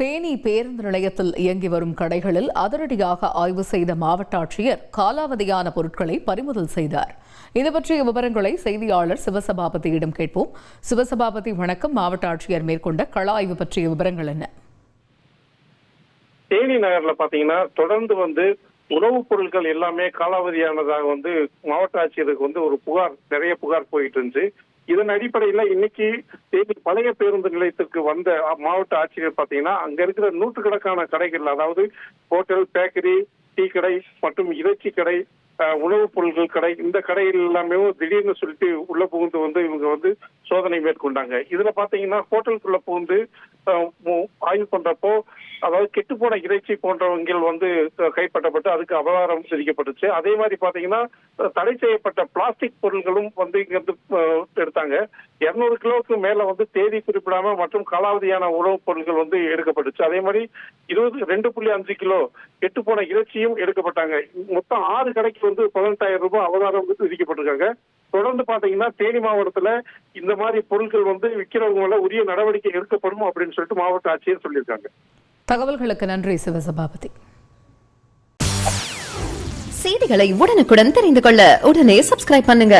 தேனி பேருந்து நிலையத்தில் இயங்கி வரும் கடைகளில் அதிரடியாக ஆய்வு செய்த மாவட்ட ஆட்சியர் காலாவதியான பொருட்களை பறிமுதல் செய்தார். இது பற்றிய விவரங்களை செய்தியாளர் சிவசபாபதியிடம் கேட்போம். சிவசபாபதி வணக்கம். மாவட்ட ஆட்சியர் மேற்கொண்ட கள ஆய்வு பற்றிய விவரங்கள் என்ன? தேனி நகர்ல பாத்தீங்கன்னா தொடர்ந்து வந்து உணவுப் பொருட்கள் எல்லாமே காலாவதியானதாக வந்து மாவட்ட ஆட்சியருக்கு வந்து ஒரு புகார் நிறைய புகார் போயிட்டு இருந்துச்சு இதன் அடிப்படையில இன்னைக்கு தேனி பழைய பேருந்து நிலையத்திற்கு வந்த மாவட்ட ஆட்சியர் பாத்தீங்கன்னா அங்க இருக்கிற நூற்றுக்கணக்கான கடைகள் அதாவது ஹோட்டல் பேக்கரி டீ கடை மற்றும் இறைச்சி கடை உணவுப் பொருட்கள் கடை இந்த கடைகள் எல்லாமே திடீர்னு சொல்லிட்டு உள்ள புகுந்து வந்து இவங்க வந்து சோதனை மேற்கொண்டாங்க. இதுல பாத்தீங்கன்னா ஹோட்டலுக்குள்ள புகுந்து ஆய்வு பண்றப்போ அதாவது கெட்டுப்போன இறைச்சி போன்றவங்கள் வந்து கைப்பற்றப்பட்டு அதுக்கு அபகாரம் விதிக்கப்பட்டுச்சு. அதே மாதிரி பாத்தீங்கன்னா தடை செய்யப்பட்ட பிளாஸ்டிக் பொருட்களும் வந்து இங்க இருந்து எடுத்தாங்க. இருநூறு கிலோவுக்கு மேல வந்து தேதி குறிப்பிடாம மற்றும் காலாவதியான உணவுப் பொருட்கள் வந்து எடுக்கப்பட்டுச்சு. அதே மாதிரி இருபது ரெண்டு புள்ளி அஞ்சு கிலோ கெட்டுப்போன இறைச்சியும் எடுக்கப்பட்டாங்க. மொத்தம் ஆறு கடைக்கு வந்து பதினெட்டாயிரம் ரூபாய் அபகாரம் வந்து விதிக்கப்பட்டிருக்காங்க. தொடர்ந்து பாத்தீங்கன்னா தேனி மாவட்டத்துல இந்த மாதிரி பொருட்கள் வந்து விற்கிறவங்க மேல உரிய நடவடிக்கை எடுக்கப்படும் அப்படின்னு சொல்லிட்டு மாவட்ட ஆட்சியர் சொல்லியிருக்காங்க. தகவல்களுக்கு நன்றி சிவசபாபதி. செய்திகளை உடனுக்குடன் தெரிந்து கொள்ள உடனே சப்ஸ்கிரைப் பண்ணுங்க.